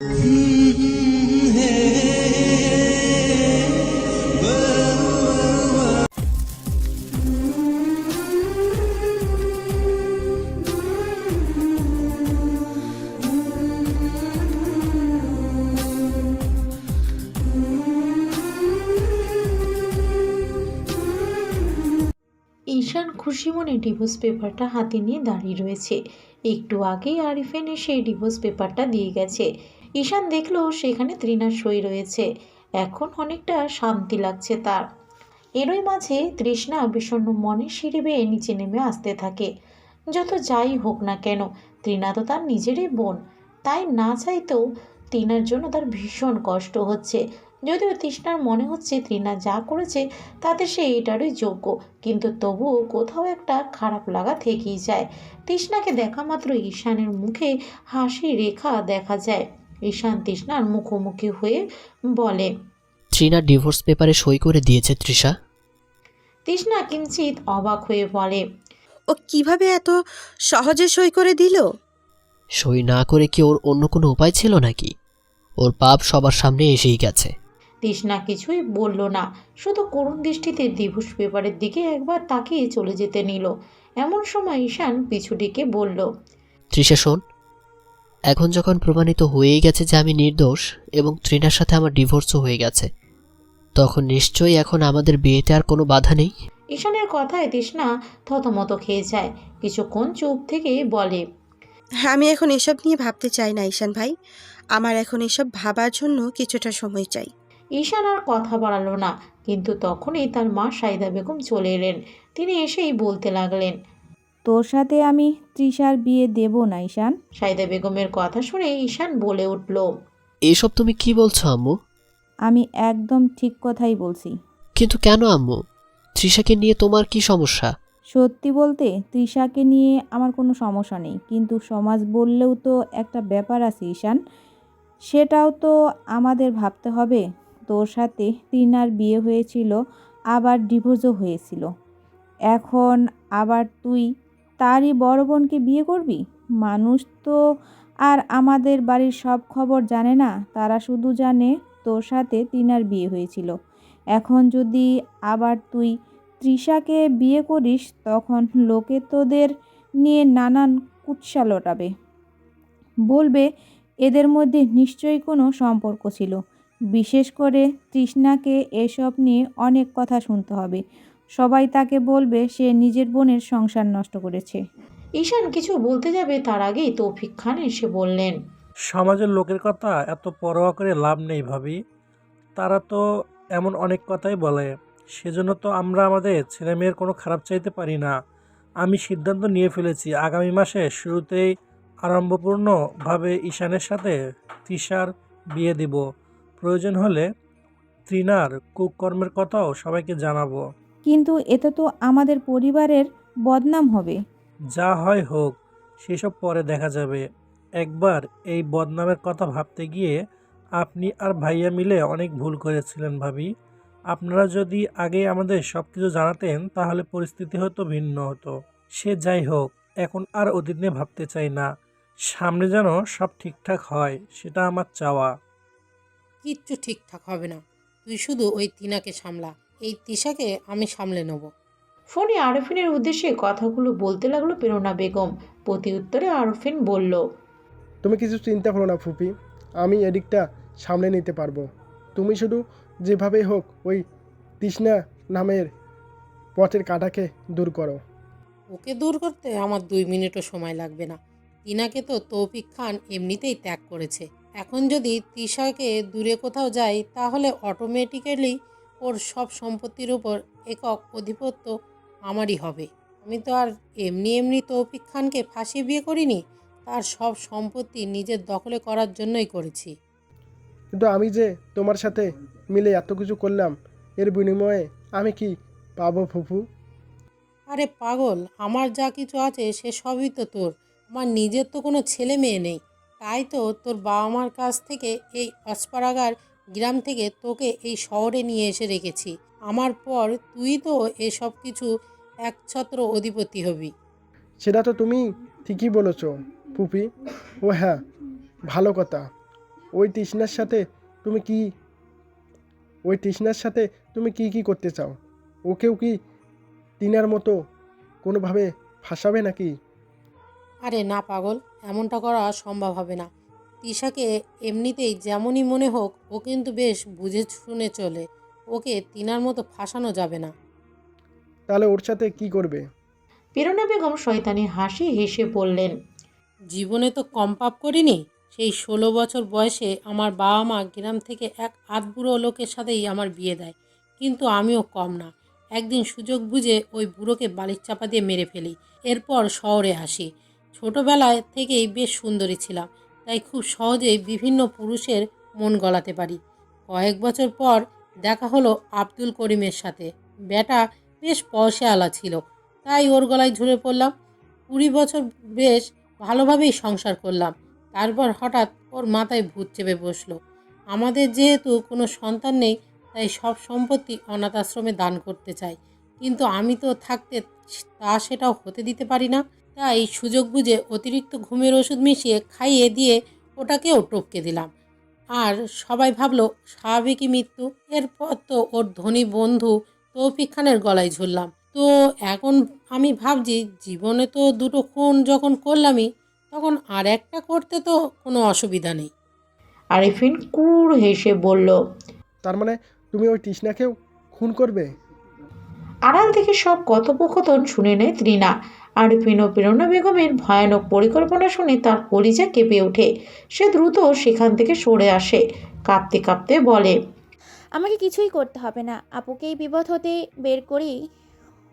ঈশান খুশি মনে ডিভোর্স পেপারটা হাতে নিয়ে দাঁড়িয়ে রয়েছে। একটু আগেই আরিফেন এসে ডিভোর্স পেপারটা দিয়ে গেছে। ঈশান দেখল সেখানে তৃণার সই রয়েছে। এখন অনেকটা শান্তি লাগছে তার। এরই মাঝে তৃষ্ণা বিষণ্ণ মনে সিঁড়ি বেয়ে নিচে নেমে আসতে থাকে। যত যাই হোক না কেন তৃণা তো তার নিজেরই বোন। তাই না চাইতেও তৃণার জন্য তার ভীষণ কষ্ট হচ্ছে। যদিও তৃষ্ণার মনে হচ্ছে তৃণা যা করেছে তাতে সে এটারই যোগ্য, কিন্তু তবুও কোথাও একটা খারাপ লাগা থেকেই যায়। তৃষ্ণাকে দেখা মাত্র ঈশানের মুখে হাসি রেখা দেখা যায়। ঈশান তৃষ্ণার মুখোমুখি হয়ে বলে। ট্রিনা ডিভোর্স পেপারে সই করে দিয়েছে তৃষা। তৃষ্ণা কিঞ্চিত অবাক হয়ে বলে ও কীভাবে এত সহজে সই করে দিল? সই না করে কি ওর অন্য কোনো উপায় ছিল নাকি? ওর পাপ সবার সামনে এসেই গেছে। তৃষ্ণা কিছুই বলল না শুধু করুণ দৃষ্টিতে ডিভোর্স পেপারের দিকে একবার তাকিয়ে চলে যেতে নিল। এমন সময় ঈশান পিছুটিকে বলল তৃষা শোন এখন যখন প্রমাণিত হয়েই গেছে যে আমি নির্দোষ এবং তৃণার সাথে আমার ডিভোর্সও হয়ে গেছে তখন নিশ্চয়ই এখন আমাদের বিয়েতে আর কোনো বাধা নেই? ঈশানের কথায় তৃষ্ণা থতমত খেয়ে যায় কিছুক্ষণ চুপ থেকে বলে হ্যাঁ আমি এখন এসব নিয়ে ভাবতে চাই না ঈশান ভাই। আমার এখন এসব ভাবার জন্য কিছুটা সময় চাই। ঈশান আর কথা বাড়ালো না কিন্তু তখনই তার মা সাইদা বেগম চলে এলেন। তিনি এসেই বলতে লাগলেন তোর সাথে আমি তৃষার বিয়ে দেব না ঈশান। সাইদা বেগমের কথা শুনে ঈশান বলে উঠল এসব তুমি কি বলছো আম্মু? আমি একদম ঠিক কথাই বলছি। কিন্তু কেন আম্মু? তৃষাকে নিয়ে তোমার কি সমস্যা? সত্যি বলতে তৃষাকে নিয়ে আমার কোনো সমস্যা নেই। কিন্তু সমাজ বললেও তো একটা ব্যাপার আছে ঈশান। সেটাও তো আমাদের ভাবতে হবে। তোর সাথে তৃণার বিয়ে হয়েছিল আবার ডিভোর্সও হয়েছিল। এখন আবার তুই তারই বড় বোনকে বিয়ে করবি? মানুষ তো আর আমাদের বাড়ির সব খবর জানে না। তারা শুধু জানে তোর সাথে তিনার বিয়ে হয়েছিল। এখন যদি আবার তুই তৃষাকে বিয়ে করিস, তখন লোকে তোদের নিয়ে নানান কুৎসা লটাবে। বলবে, এদের মধ্যে নিশ্চয়ই কোনো সম্পর্ক ছিল। বিশেষ করে তৃষ্ণাকে এসব নিয়ে অনেক কথা শুনতে হবে। সবাই তাকে বলবে সে নিজের বোনের সংসার নষ্ট করেছে। ঈশান কিছু বলতে যাবে তার আগেই তৌফিক খান এসে বললেন সমাজের লোকের কথা এত পরোয়া করে লাভ নেই ভাবি। তারা তো এমন অনেক কথাই বলে। সেজন্য তো আমরা আমাদের ছেলে মেয়ের কোনো খারাপ চাইতে পারি না। আমি সিদ্ধান্ত নিয়ে ফেলেছি। আগামী মাসে শুরুতেই আরম্ভপূর্ণভাবে ঈশানের সাথে তৃষার বিয়ে দিব। প্রয়োজন হলে তৃণার কুকর্মের কথাও সবাইকে জানাব। কিন্তু এতে তো আমাদের পরিবারের বদনাম হবে। যা হয় হোক সেসব পরে দেখা যাবে। একবার এই বদনামের কথা ভাবতে গিয়ে আপনি আর ভাইয়া মিলে অনেক ভুল করেছিলেন ভাবি। আপনারা যদি আগে আমাদের সব কিছু জানাতেন তাহলে পরিস্থিতি হয়তো ভিন্ন হতো। সে যাই হোক এখন আর অতীত নিয়ে ভাবতে চাই না। সামনে যেন সব ঠিকঠাক হয় সেটা আমার চাওয়া। কিচ্ছু ঠিকঠাক হবে না। তুই শুধু ওই তিনাকে সামলা। এই তিশাকে আমি সামলে নেব। ফোনে আরফিনের উদ্দেশ্যে কথাগুলো বলতে লাগল প্রেরণা বেগম। প্রতি উত্তরে আরফিন বলল তুমি কিছু চিন্তা করো না ফুপি আমি এদিকটা সামলে নিতে পারব। তুমি শুধু যেভাবেই হোক ওই তৃষ্ণা নামের পথের কাটাকে দূর করো। ওকে দূর করতে আমার দুই মিনিটও সময় লাগবে না। তিনাকে তো তৌফিক খান এমনিতেই ত্যাগ করেছে। এখন যদি তিশাকে দূরে কোথাও যায় তাহলে অটোমেটিক্যালি ওর সব সম্পত্তির উপর একক আধিপত্য আমারই হবে। আমি তো আর এমনি এমনি তৌফিক খানকে ফাঁসিয়ে বিয়ে করিনি তার সব সম্পত্তি নিজের দখলে করার জন্যই করেছি। কিন্তু আমি যে তোমার সাথে মিলে এত কিছু করলাম এর বিনিময়ে আমি কি পাবো ফুফু? আরে পাগল আমার যা কিছু আছে সে সবই তো তোর। আমার নিজের তো কোনো ছেলে মেয়ে নেই। তাই তো তোর বাবা মার কাছ থেকে এই অস্পারাগার গ্রাম থেকে তোকে এই শহরে নিয়ে এসে রেখেছি। আমার পর তুই তো এসব কিছু একছত্র অধিপতি হবি। সেটা তো তুমি ঠিকই বলেছ ফুপি ও হ্যাঁ ভালো কথা। ওই তৃষ্ণার সাথে তুমি কি ওই তৃষ্ণার সাথে তুমি কি কি করতে চাও? ওকেও কি টিনার মতো কোনোভাবে ফাঁসাবে নাকি? আরে না পাগল এমনটা করা সম্ভব হবে না। তিশাকে এমনিতেই যেমনই মনে হোক ও কিন্তু বেশ বুঝে শুনে চলে। ওকে তিনার মতো ফাঁসানো যাবে না। তাহলে ওর সাথে কি করবে? প্রেরণা বেগম শয়তানি হাসি হেসে বললেন জীবনে তো কম পাপ করিনি। সেই ষোলো বছর বয়সে আমার বাবা মা গ্রাম থেকে এক আধবুড়ো লোকের সাথেই আমার বিয়ে দেয়। কিন্তু আমিও কম না। একদিন সুযোগ বুঝে ওই বুড়োকে বালির চাপা দিয়ে মেরে ফেলি। এরপর শহরে আসি। ছোটোবেলায় থেকেই বেশ সুন্দরী ছিলাম। তাই খুব সহজেই বিভিন্ন পুরুষের মন গলাতে পারি। কয়েক বছর পর দেখা হলো আব্দুল করিমের সাথে। বেটা বেশ পয়সা আলা ছিল। তাই ওর গলায় ঝুলে পড়লাম। কুড়ি বছর বেশ ভালোভাবেই সংসার করলাম। তারপর হঠাৎ ওর মাথায় ভূত চেপে বসল। আমাদের যেহেতু কোনো সন্তান নেই, তাই সব সম্পত্তি অনাথ আশ্রমে দান করতে চাই। কিন্তু আমি তো থাকতে তা সেটাও হতে দিতে পারি না। তাই সুযোগ বুঝে অতিরিক্ত ঘুমের ওষুধ মিশিয়ে খাইয়ে দিয়ে ওটাকেও টপকে দিলাম। আর সবাই ভাবলো স্বাভাবিকই মৃত্যু। এরপর তো ওর ধনী বন্ধু তৌফিক খানের গলায় ঝুললাম। তো এখন আমি ভাবছি জীবনে তো দুটো খুন যখন করলামই তখন আর একটা করতে তো কোনো অসুবিধা নেই। আরিফিন কুর হেসে বলল তার মানে তুমি ওই তৃষ্ণাকেও খুন করবে? আড়াল থেকে সব কথোপকথন শুনে নেয় ত্রিনা। আরিফিন ও প্রেরণা বেগমের ভয়ানক পরিকল্পনা শুনে তার কলিজা কেঁপে ওঠে। সে দ্রুত সেখান থেকে সরে আসে। কাঁপতে কাঁপতে বলে আমাকে কিছুই করতে হবে না। আপুকে এই বিপদ হতে বের করেই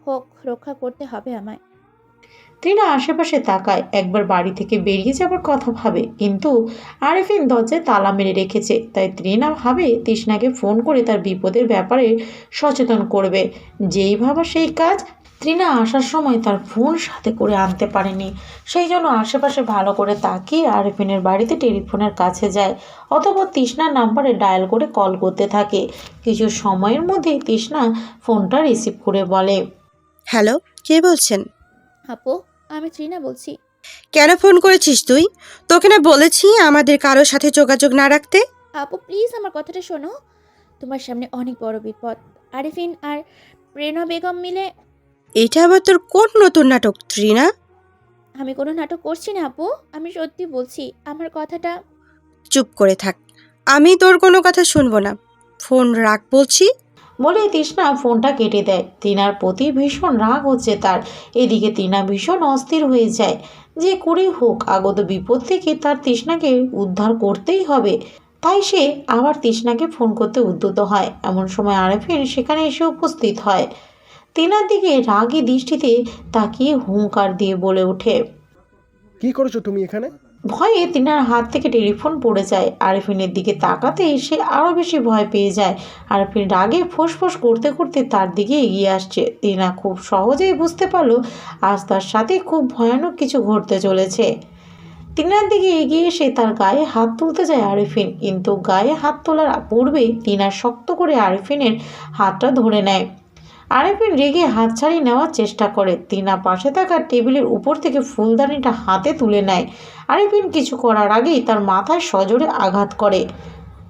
হোক রক্ষা করতে হবে আমায়। ত্রিনা আশেপাশে তাকায় একবার বাড়ি থেকে বেরিয়ে যাবার কথা ভাবে কিন্তু আরিফিন দরজায় তালা মেরে রেখেছে। তাই ত্রিনা ভাবে তৃষ্ণাকে ফোন করে তার বিপদের ব্যাপারে সচেতন করবে। যেই ভাবা সেই কাজ ত্রিনা আসার সময় তার ফোন সাথে করে আনতে পারেনি। সেই জন্য আশেপাশে ভালো করে তাকিয়ে আরিফিনের বাড়িতে টেলিফোনের কাছে যায় অতপর তৃষ্ণার নাম্বারে ডায়াল করে কল করতে থাকে। কিছু সময়ের মধ্যেই তৃষ্ণা ফোনটা রিসিভ করে বলে হ্যালো কে বলছেন? আপু আমি ত্রিনা বলছি। কেন ফোন করেছিস তুই? তোকে না বলেছি আমাদের কারোর সাথে যোগাযোগ না রাখতে? আপু প্লিজ আমার কথাটা শোনো। তোমার সামনে অনেক বড় বিপদ। আরিফিন আর প্রেরণা বেগম মিলে এটা আবার তোর কোন নতুন নাটক ত্রিনা? আমি কোনো নাটক করছি না আপু। আমি সত্যি বলছি আমার কথাটা চুপ করে থাক। আমি তোর কোনো কথা শুনব না। ফোন রাখ বলছি। বলে তৃষ্ণা ফোনটা কেটে দেয়। তিনার প্রতি ভীষণ রাগ হচ্ছে তার। এদিকে তিনা ভীষণ অস্থির হয়ে যায়। যে করেই হোক আগত বিপদ থেকে তার তৃষ্ণাকে উদ্ধার করতেই হবে। তাই সে আবার তৃষ্ণাকে ফোন করতে উদ্যত হয়। এমন সময় আরেফিন সেখানে এসে উপস্থিত হয়। তিনার দিকে রাগী দৃষ্টিতে তাকিয়ে হুঙ্কার দিয়ে বলে ওঠে। কি করেছ তুমি এখানে? ভয়ে তিনার হাত থেকে টেলিফোন পড়ে যায়। আরিফিনের দিকে তাকাতে সে আরও বেশি ভয় পেয়ে যায়। আরিফিন রাগে ফোঁস করতে করতে তার দিকে এগিয়ে আসছে। তিনা খুব সহজেই বুঝতে পারল আজ তার সাথে খুব ভয়ানক কিছু ঘটতে চলেছে। তিনার দিকে এগিয়ে এসে তার গায়ে হাত তুলতে যায় আরিফিন কিন্তু গায়ে হাত তোলার পূর্বেই তিনা শক্ত করে আরিফিনের হাতটা ধরে নেয়। আরিফিন রেগে হাত ছাড়িয়ে নেওয়ার চেষ্টা করে। তিনা পাশে থাকা টেবিলের উপর থেকে ফুলদানিটা হাতে তুলে নেয়। আরিফিন কিছু করার আগেই তার মাথায় সজোরে আঘাত করে।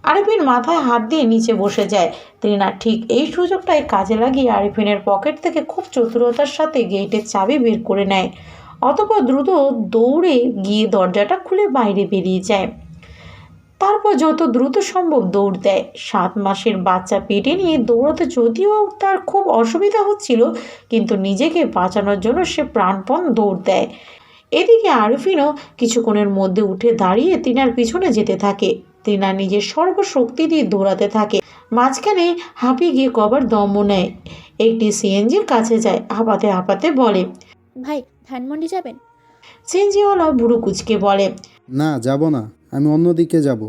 আরিফিন মাথায় হাত দিয়ে নিচে বসে যায়। ত্রিনা ঠিক এই সুযোগটাই কাজে লাগিয়ে আরিফিনের পকেট থেকে খুব চতুরতার সাথে গেটের চাবি বের করে নেয়। অতপর দ্রুত দৌড়ে গিয়ে দরজাটা খুলে বাইরে বেরিয়ে যায়। তারপর যত দ্রুত সম্ভব দৌড় দেয়। সাত মাসের বাচ্চা পেটে নিয়ে দৌড়াতে যদিও তার খুব অসুবিধা হচ্ছিল কিন্তু নিজেকে বাঁচানোর জন্য সে প্রাণপণ দৌড় দেয়। এদিকে আরফিনও কিছুক্ষণের মধ্যে উঠে দাঁড়িয়ে তিনার পিছনে যেতে থাকে। তিনা নিজের সর্বশক্তি দিয়ে দৌড়াতে থাকে। মাঝখানে হাঁপিয়ে গিয়ে কবার দম্ব নেয়। একটি সিএনজির কাছে যায় হাঁপাতে হাঁপাতে বলে ভাই ধানমন্ডি যাবেন? সিএনজিওয়ালা বুড়ো কুচকে বলে না যাব না। আমি অন্যদিকে যাব।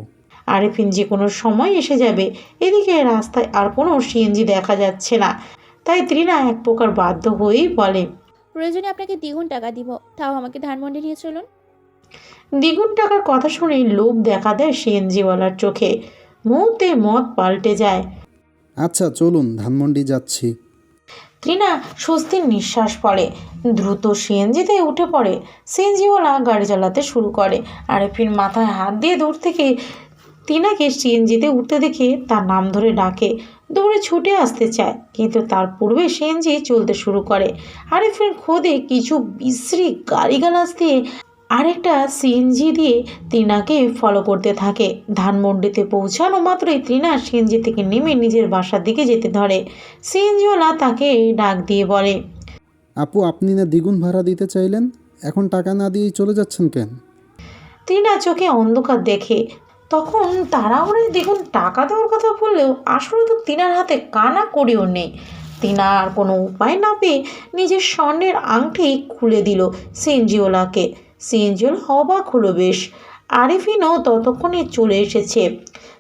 আরিফিন যে কোনো সময় এসে যাবে এদিকে রাস্তায় আর কোনো সিএনজি দেখা যাচ্ছে না। তাই ত্রিনা এক প্রকার বাধ্য হয়েই বলে প্রয়োজনে আপনাকে দ্বিগুণ টাকা দিব তাও আমাকে ধানমন্ডি নিয়ে চলুন। দ্বিগুণ টাকার কথা শুনেই লোভ দেখা দেয় সিএনজিওয়ালার চোখে। মুহূর্তে মত পাল্টে যায়। আচ্ছা চলুন ধানমন্ডি যাচ্ছি। ত্রিনা স্বস্তির নিঃশ্বাস পড়ে। দ্রুত সিএনজিতে উঠে পড়ে। সিএনজিওয়ালা গাড়ি চালাতে শুরু করে। আরিফিন মাথায় হাত দিয়ে দূর থেকে তিনাকে সিএনজিতে উঠতে দেখে তার নাম ধরে ডাকে। দৌড়ে ছুটে আসতে চায়, কিন্তু তার পূর্বে সিএনজি চলতে শুরু করে। আরেফের খোদে কিছু বিশ্রী গালিগালাজ দিয়ে আরেকটা সিএনজি দিয়ে তৃণাকে ফলো করতে থাকে। ধানমন্ডিতে পৌঁছানো মাত্রই তৃণা সিএনজি থেকে নেমে নিজের বাসার দিকে যেতে ধরে। সিএনজিওয়ালা তাকে ডাক দিয়ে বলে আপু আপনি না দ্বিগুণ ভাড়া দিতে চাইলেন? এখন টাকা না দিয়ে চলে যাচ্ছেন কেন? তৃণা চোখে অন্ধকার দেখে। তখন তাড়াহুড়োয় দেখুন টাকা দেওয়ার কথা বললেও আসলে তো তিনার হাতে কানা করিও নেই। তিনা আর কোনো উপায় না পেয়ে নিজের স্বর্ণের আংটি খুলে দিল সিএনজিওলাকে সিএনজিওল অবাক হলো বেশ। আরিফিনও ততক্ষণে চলে এসেছে।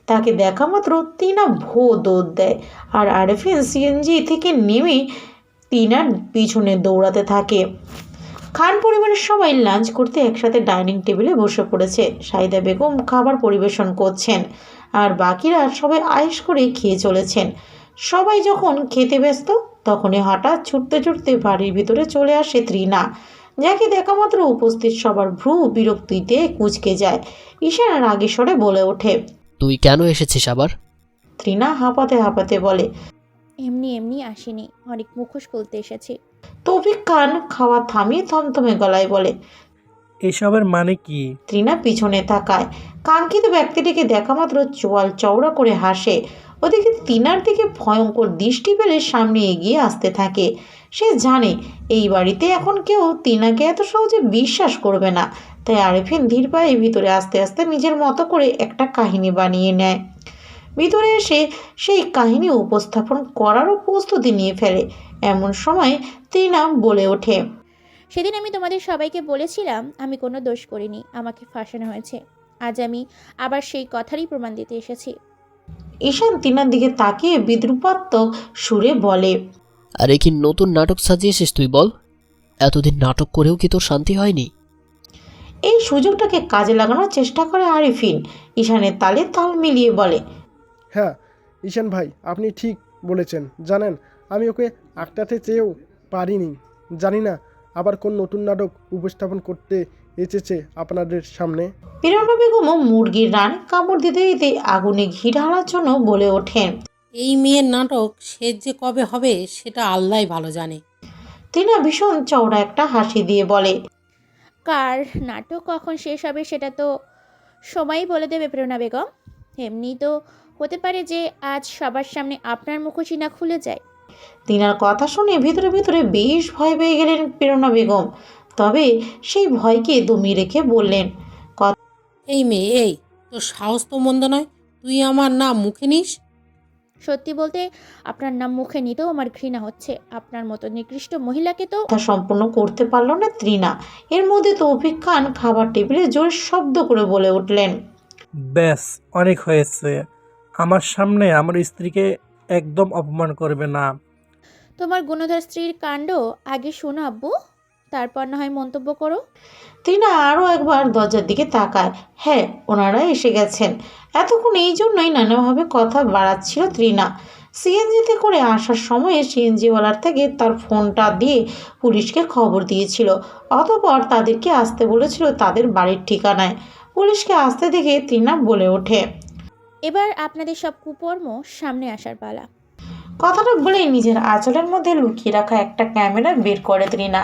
তাকে দেখা মাত্র তিনা ভো দৌড় দেয় আর আরিফিন সিএনজি থেকে নেমে তিনার পিছনে দৌড়াতে থাকে। খান পরিবারের সবাই লাঞ্চ করতে একসাথে ডাইনিং টেবিলে বসে পড়েছে। সাইদা বেগম খাবার পরিবেশন করছেন আর বাকিরা সবাই আয়েস করে খেয়ে চলেছেন। সবাই যখন খেতে ব্যস্ত, তখনই হঠাৎ ছুটতে ছুটতে বাড়ির ভিতরে চলে আসে ত্রিনা। যাকে দেখা মাত্র উপস্থিত সবার ভ্রু বিরক্তিতে কুচকে যায়। ঈশান রাগে স্বরে বলে ওঠে। তুই কেন এসেছিস আবার? ত্রিনা হাঁপাতে হাঁপাতে বলে এমনি এমনি আসিনি অনেক মুখোশ খুলতে এসেছি। তৌফিক খান খাওয়া থামিয়ে থমথমে গলায় বলে এসবের মানে কি? ত্রিনা পিছনে তাকায়। কাঙ্ক্ষিত ব্যক্তিটিকে দেখা মাত্র চোয়াল চওড়া করে হাসে। ওদিকে তিনার দিকে ভয়ঙ্কর দৃষ্টি পেলে সামনে এগিয়ে আসতে থাকে। সে জানে এই বাড়িতে এখন কেউ তিনাকে এত সহজে বিশ্বাস করবে না। তাই আরিফিন ধীর পায়ে ভিতরে আস্তে আস্তে নিজের মতো করে একটা কাহিনী বানিয়ে নেয়। ভিতরে এসে সেই কাহিনী উপস্থাপন করারও প্রস্তুতি নিয়ে ফেলে। এমন সময় তিনা বলে ওঠে, সেদিন আমি তোমাদের সবাইকে বলেছিলাম, আমি কোনো দোষ করিনি, আমাকে ফাঁসানো হয়েছে। আজ আমি আবার সেই কথারই প্রমাণ দিতে এসেছি। ঈশান তিনার দিকে তাকিয়ে বিদ্রুপাত্মক সুরে বলে আরে কি নতুন নাটক সাজিয়েছিস তুই বল? এতদিন নাটক করেও কি তোর শান্তি হয়নি? এই সুযোগটাকে কাজে লাগানোর চেষ্টা করে আরিফিন। ঈশানের তালে তাল মিলিয়ে বলে হ্যাঁ ঈশান ভাই আপনি ঠিক বলেছেন। জানেন আমি ওকে আটটাতে চেয়েও পারিনি। জানি না আবার কোন নতুন নাটক উপস্থাপন করতে এসেছে আপনাদের সামনে। পিরনা বেগমও মুরগির রান কামড় দিতে দিতে আগুনে ঘি ঢালার জন্য বলে ওঠেন। এই মেয়ের নাটক শেষ যে কবে হবে সেটা আল্লাহ ভালো জানে। তিনা ভীষণ চওড়া একটা হাসি দিয়ে বলে কার নাটক কখন শেষ হবে সেটা তো সময়ই বলে দেবে প্রেরণা বেগম। এমনি তো হতে পারে যে আজ সবার সামনে আপনার মুখোশই না খুলে যায়। তিনার কথা শুনে ভিতরে ভিতরে বেশ ভয় পেয়ে গেলেন প্রেরণা বেগম। তবে সেই ভয়কে দমিয়ে রেখে বললেন এই মেয়ে এই তোর সাহস তো মন্দ নয় তুই আমার নাম মুখে নিস? সত্যি বলতে আপনার নাম মুখে নিতেও আমার ঘৃণা হচ্ছে। আপনার মতো নিকৃষ্ট মহিলাকে তো কথা সম্পূর্ণ করতে পারল না ত্রিনা এর মধ্যে তৌফিক খান খাবার টেবিলে জোর শব্দ করে বলে উঠলেন ব্যাস অনেক হয়েছে। আমার সামনে আমার স্ত্রীকে একদম অপমান করবে না। তোমার গুণধর স্ত্রীর কাণ্ড আগে শোনো আব্বু। তারপর না হয় মন্তব্য করো। ত্রিনা আরও একবার দরজার দিকে তাকায়। হ্যাঁ ওনারা এসে গেছেন। এতক্ষণ এই জন্যই নানাভাবে কথা বাড়াচ্ছিল ত্রিনা। সিএনজিতে করে আসার সময়ে সিএনজিওয়ালার থেকে তার ফোনটা দিয়ে পুলিশকে খবর দিয়েছিল। অতপর তাদেরকে আসতে বলেছিল তাদের বাড়ির ঠিকানায়। পুলিশকে আসতে দেখে ত্রিনা বলে ওঠে এবার আপনাদের সব কুকর্ম সামনে আসার পালা। কথাটা বলে নিজের আঁচলের মধ্যে লুকিয়ে রাখা একটা ক্যামেরা বের করে ত্রিনা।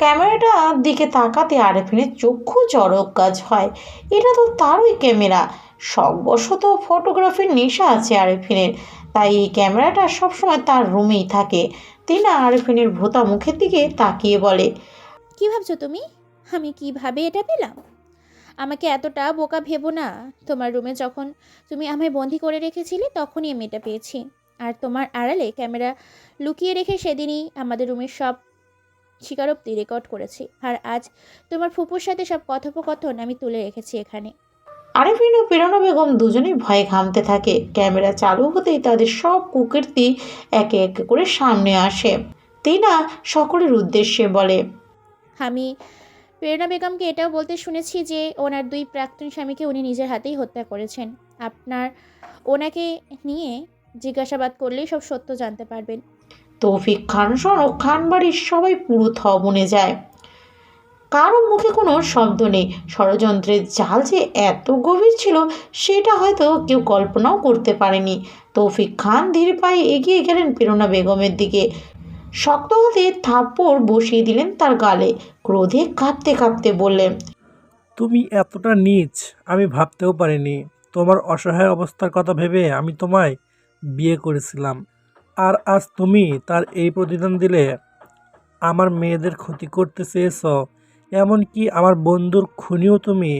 ক্যামেরাটার দিকে তাকাতে আরেফিনের চক্ষু চড়ক কাজ হয়। এটা তো তারই ক্যামেরা। শখবশত ফটোগ্রাফির নেশা আছে আরেফিনের। তাই এই ক্যামেরাটা সবসময় তার রুমেই থাকে। তিনা আরেফিনের ভোতা মুখের দিকে তাকিয়ে বলে, কি ভাবছ তুমি? আমি কীভাবে এটা পেলাম? আমাকে এতটা বোকা ভেবো না। তোমার রুমে যখন তুমি আমায় বন্দি করে রেখেছিলে, তখনই আমি এটা পেয়েছি। আর তোমার আড়ালে ক্যামেরা লুকিয়ে রেখে সেদিনই আমাদের রুমের সব স্বীকারোক্তি রেকর্ড করেছি। আর আজ তোমার ফুপুর সাথে সব কথোপকথন আমি তুলে রেখেছি এখানে। আরেফিন ও প্রেরণা বেগম দুজনেই ভয়ে ঘামতে থাকে। ক্যামেরা চালু হতেই তাদের সব কুকীর্তি একে একে করে সামনে আসে। তিনা সকলের উদ্দেশ্যে বলে আমি প্রেরণা বেগমকে এটাও বলতে শুনেছি যে ওনার দুই প্রাক্তন স্বামীকে উনি নিজের হাতেই হত্যা করেছেন। আপনার ওনাকে নিয়ে জিজ্ঞাসাবাদ করলেই সব সত্য জানতে পারবেন। তৌফিক খান সহ খান বাড়ির সবাই পুরো থ বনে যায়। কারও মুখে কোনো শব্দ নেই। ষড়যন্ত্রের জাল যে এত গভীর ছিল, সেটা হয়তো কেউ কল্পনাও করতে পারেনি। তৌফিক খান ধীরে পায়ে এগিয়ে গেলেন প্রেরণা বেগমের দিকে। শক্ত হাতে থাপ্পড় বসিয়ে দিলেন তার গালে। ক্রোধে কাঁপতে কাঁপতে বললেন, তুমি এতটা নীচ, আমি ভাবতেও পারিনি। তোমার অসহায় অবস্থার কথা ভেবে আমি তোমায় বিয়ে করেছিলাম। আর আজ তুমি তার এই প্রতিদান দিলে আমার মেয়েদের ক্ষতি করতে চেয়েছ। এমনকি আমার বন্ধুর খুনিও তুমি।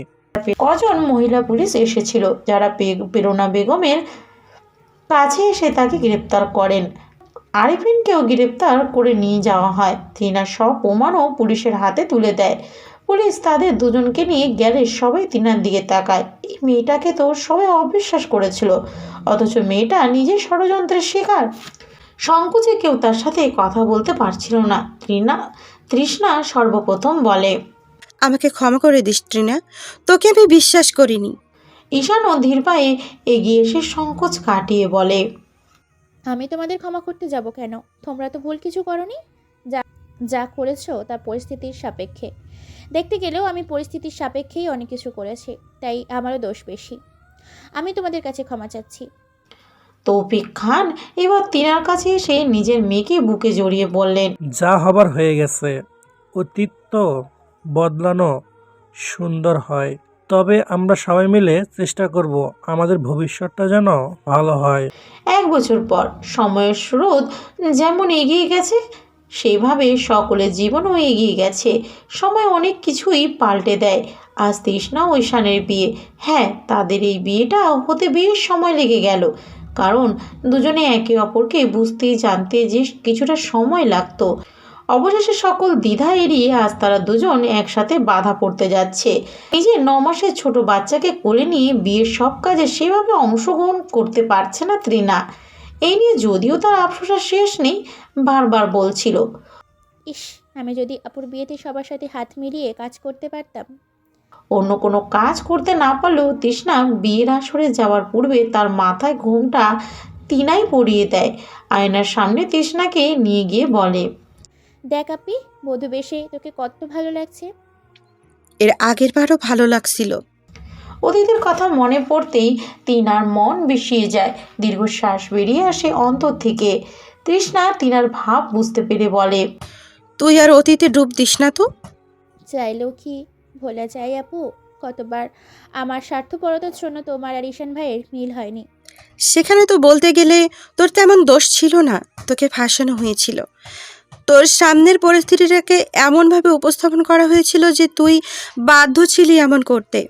কজন মহিলা পুলিশ এসেছিল যারা প্রেরণা বেগমের কাছে এসে তাকে গ্রেপ্তার করেন? আরিফিনকেও গ্রেপ্তার করে নিয়ে যাওয়া হয়। তিনার সব প্রমাণও পুলিশের হাতে তুলে দেয়। পুলিশ তাদের দুজনকে নিয়ে গেলে সবাই তিনার দিকে তাকায়। এই মেয়েটাকে তো সবাই অবিশ্বাস করেছিল। অথচ মেয়েটা নিজে ষড়যন্ত্রের শিকার। সংকোচে কেউ তার সাথে কথা বলতে পারছিল না। তৃণা তৃষ্ণা সর্বপ্রথম বলে আমাকে ক্ষমা করে দিস ট্রিনা তোকে আমি বিশ্বাস করিনি। ঈশান ও ধীর পায়ে এগিয়ে এসে সংকোচ কাটিয়ে বলে আমি তোমাদের ক্ষমা করতে যাব কেন? তোমরা তো ভুল কিছু করনি। যা যা করেছ তা পরিস্থিতির সাপেক্ষে। দেখতে গেলেও আমি পরিস্থিতির সাপেক্ষেই অনেক কিছু করেছি তাই আমারও দোষ বেশি। আমি তোমাদের কাছে ক্ষমা চাচ্ছি। তৌফিক খান এবার তিনার কাছে এসে নিজের মেয়েকে বুকে জড়িয়ে বললেন যা হবার হয়ে গেছে। অতীত তো বদলানো সুন্দর হয়। তবে আমরা সবাই মিলে চেষ্টা করব আমাদের ভবিষ্যৎটা যেন ভালো হয়। এক বছর পর সময়ের স্রোত যেমন এগিয়ে গেছে সেভাবে সকলের জীবনও এগিয়ে গেছে। সময় অনেক কিছুই পাল্টে দেয়। আজ তৃষ্ণা ও ঈশানের বিয়ে। হ্যাঁ তাদের এই বিয়েটা হতে বেশ সময় লেগে গেল। কারণ দুজনে একে অপরকে বুঝতে, জানতে যে কিছুটা সময় লাগতো। অবশেষে সকল দ্বিধা এড়িয়ে আজ তারা দুজন একসাথে বাধা পড়তে যাচ্ছে। নিজের ন মাসের ছোট বাচ্চাকে কোলে নিয়ে বিয়ের সব কাজে সেভাবে অংশগ্রহণ করতে পারছে না তৃণা। এই নিয়ে যদিও তার আফসোসা শেষ নেই, বারবার বলছিল। ইস, আমি যদি আপুর বিয়েতে সবার সাথে হাত মিলিয়ে কাজ করতে পারতাম। অন্য কোনো কাজ করতে না পারলেও তৃষ্ণা বিয়ের আসরে যাওয়ার পূর্বে তার মাথায় ঘুমটা তিনাই পরিয়ে দেয়। আয়নার সামনে তৃষ্ণাকে নিয়ে গিয়ে বলে দেখ আপি বধূ বেশে তোকে কত ভালো লাগছে। এর আগের বারও ভালো লাগছিল। অতীতের কথা মনে পড়তেই তিনার মন বিষিয়ে যায়। দীর্ঘশ্বাস বেরিয়ে আসে অন্তর থেকে। তৃষ্ণা তিনার ভাব বুঝতে পেরে বলে তুই আর অতীতে ডুব দিস না তো? চাইলেও কি ভোলা যায় আপু কতবার? আমার স্বার্থপরতার জন্য তোমার আর ঈশান ভাইয়ের মিল হয়নি। সেখানে তো বলতে গেলে তোর তেমন দোষ ছিল না তোকে ফাঁসানো হয়েছিল। তোর সামনের পরিস্থিতিটাকে এমনভাবে উপস্থাপন করা হয়েছিল যে তুই বাধ্য ছিলি এমন করতে।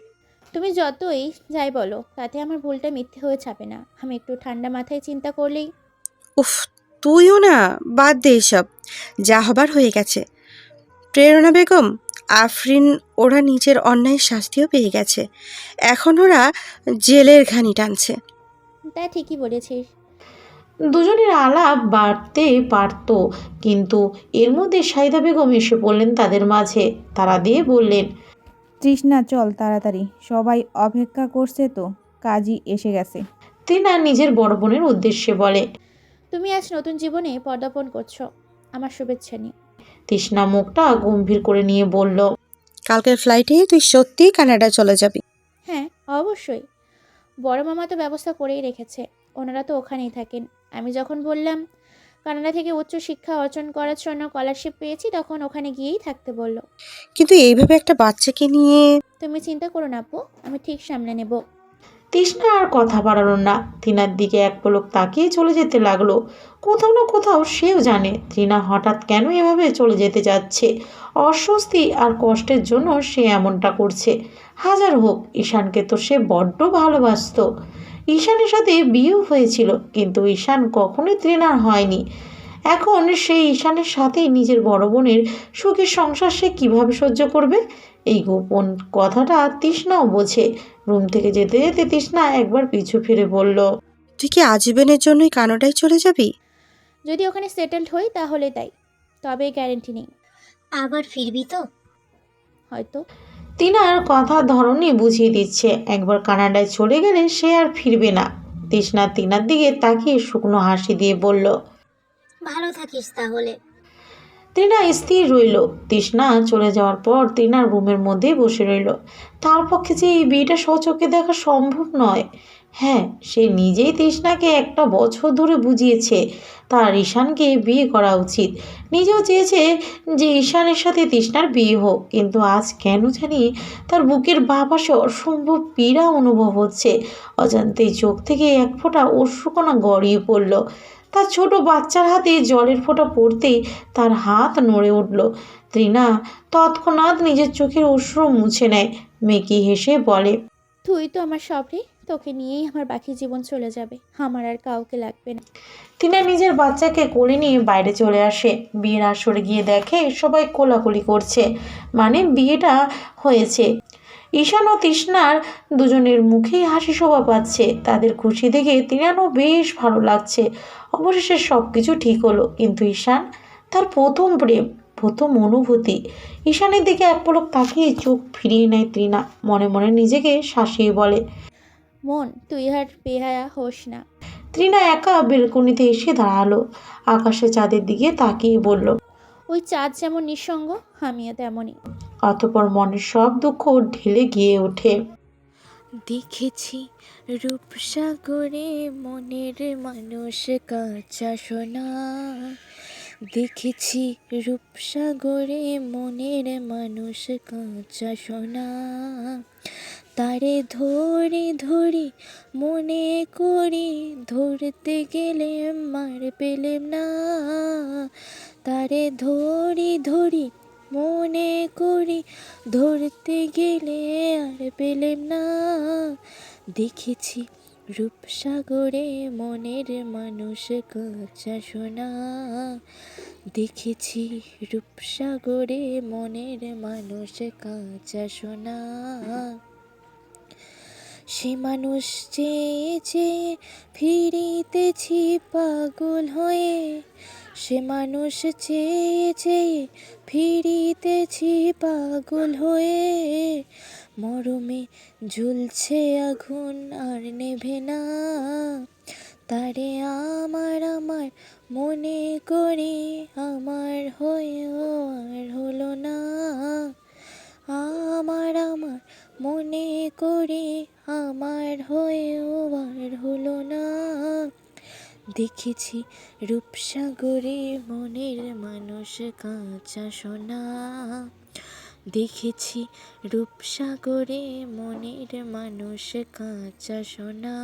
তুমি যতই যাই বলো তাতে আমার ভুলটা মিথ্যে হয়ে ছাপে না। আমি একটু ঠান্ডা মাথায় চিন্তা করলেই। উফ তুইও না বাদ দে এসব। যা হবার হয়ে গেছে। প্রেরণা বেগম আফরিন ওরা নিজের অন্যায় শাস্তিও পেয়ে গেছে। এখন ওরা জেলের ঘানি টানছে। তা ঠিকই বলেছিস। দুজনের আলাপ বাড়তে পারত কিন্তু এর মধ্যে সাইদা বেগম এসে পড়লেন তাদের মাঝে। তারা দিয়ে বললেন তৃষ্ণা চল তাড়াতাড়ি সবাই অপেক্ষা করছে তো কাজই এসে গেছে। তিনা নিজের বড় বোনের উদ্দেশ্যে বলে তুমি আজ নতুন জীবনে পদার্পণ করছ আমার শুভেচ্ছা নিয়ে। তৃষ্ণা মুখটা গম্ভীর করে নিয়ে বলল কালকের ফ্লাইটে তুই সত্যিই কানাডা চলে যাবি? হ্যাঁ অবশ্যই। বড় মামা তো ব্যবস্থা করেই রেখেছে ওনারা তো ওখানেই থাকেন। আমি যখন বললাম কানাডা থেকে উচ্চ শিক্ষা অর্জন করার জন্য স্কলারশিপ পেয়েছি তখন ওখানে গিয়েই থাকতে বলল। কিন্তু এইভাবে একটা বাচ্চাকে নিয়ে তুমি চিন্তা করো না আপু আমি ঠিক সামলে নেব। তৃষ্ণা আর কথা বাড়ালো না। তিনার দিকে এক পলক তাকিয়ে চলে যেতে লাগল। কোথাও না কোথাও সেও জানে তৃণা হঠাৎ কেন এভাবে চলে যেতে যাচ্ছে। অস্বস্তি আর কষ্টের জন্য সে এমনটা করছে। হাজার হোক, ঈশানকে তো সে বড্ড ভালোবাসতো। ঈশানের সাথে বিয়েও হয়েছিল, কিন্তু ঈশান কখনোই তৃণার হয়নি। এখন সেই ঈশানের সাথেই নিজের বড় বোনের সুখের সংসার সে কীভাবে সহ্য করবে? এই গোপন কথাটা তৃষ্ণাও বোঝে। রুম থেকে যেতে যেতে তৃষ্ণা একবার পিছু ফিরে বলল তুই কি আজীবনের জন্যই কানাডায় চলে যাবি? যদি ওখানে সেটেলড হই তাহলে তাই তবে গ্যারেন্টি নেই। আবার ফিরবি তো? হয়তো। তিনার কথা ধরনই বুঝিয়ে দিচ্ছে একবার কানাডায় চলে গেলে সে আর ফিরবে না। তৃষ্ণা তিনার দিকে তাকিয়ে শুকনো হাসি দিয়ে বলল ভালো থাকিস তাহলে। তৃণা স্থির রইল। তৃষ্ণা চলে যাওয়ার পর তৃণার রুমের মধ্যেই বসে রইল। তার পক্ষে যে এই বিয়েটা সচক্ষে দেখা সম্ভব নয়। হ্যাঁ সে নিজেই তৃষ্ণাকে একটা বছর ধরে বুঝিয়েছে। তার ঈশানকে বিয়ে করা উচিত। নিজেও চেয়েছে যে ঈশানের সাথে তৃষ্ণার বিয়ে হোক। কিন্তু আজ কেন জানি তার বুকের বাঁ পাশে অসম্ভব পীড়া অনুভব হচ্ছে। অজান্তেই চোখ থেকে এক ফোঁটা অশ্রুকণা গড়িয়ে পড়ল। তার ছোট বাচ্চার হাতে জলের ফোঁটা পড়তেই তার হাত নড়ে উঠল। তৃণা তৎক্ষণাৎ নিজের চোখের অশ্রু মুছে নেয়। মেকি হেসে বলে তুই তো আমার সব রে তোকে নিয়েই আমার বাকি জীবন চলে যাবে। আমার আর কাউকে লাগবে না। টিনা নিজের বাচ্চাকে কোলে নিয়ে বাইরে চলে আসে। বিয়ের আসরে গিয়ে দেখে সবাই কোলাকুলি করছে। মানে বিয়েটা হয়েছে। ঈশান ও তৃষ্ণার দুজনের মুখেই হাসি শোভা পাচ্ছে। তাদের খুশি দেখে তিনারও বেশ ভালো লাগছে। অবশেষে সব কিছু ঠিক হলো। কিন্তু ঈশান তার প্রথম প্রেম প্রথম অনুভূতি। ঈশানের দিকে এক পলক তাকিয়ে চোখ ফিরিয়ে নেয় তৃণা মনে মনে নিজেকে শাসিয়ে বলে মন তুই আর বেহায়া হোস না। তৃণা একা বেলকনিতে এসে দাঁড়াল। আকাশে চাঁদের দিকে তাকিয়ে বলল ওই চাঁদ যেমন নিঃসঙ্গ আমিও তেমনই। অতপর মনের সব দুঃখ ঢেলে গিয়ে ওঠে। দেখেছি রূপসাগরে মনের মানুষ কাঁচা সোনা। দেখেছি রূপসাগরে মনের মানুষ কাঁচা সোনা। তারে ধরে ধরে মনে করি ধরতে গেলে মার পেলেম না। তারে ধরি ধরি মনে করি ধরতে গেলে আর পেলেম না। দেখেছি রূপসাগরে মনের মানুষ কাঁচা সোনা দেখেছি রূপসাগরে মনের মানুষ কাঁচা সোনা সে মানুষ চেয়ে চেয়ে ফিরিতেছি পাগল হয়ে, সে মানুষ চেয়ে চেয়ে ফিরিতেছি পাগল হয়ে, মরমে ঝুলছে আগুন আর নেভে না। তারে আমার আমার মনে করি আমার হয়েও আর হলো না। আমার আমার মনে করে আমার হয়েও আর হলো না। দেখেছি রূপসাগরে মনের মানুষ কাঁচা সোনা। দেখেছি রূপসাগরে মনের মানুষ কাঁচা সোনা।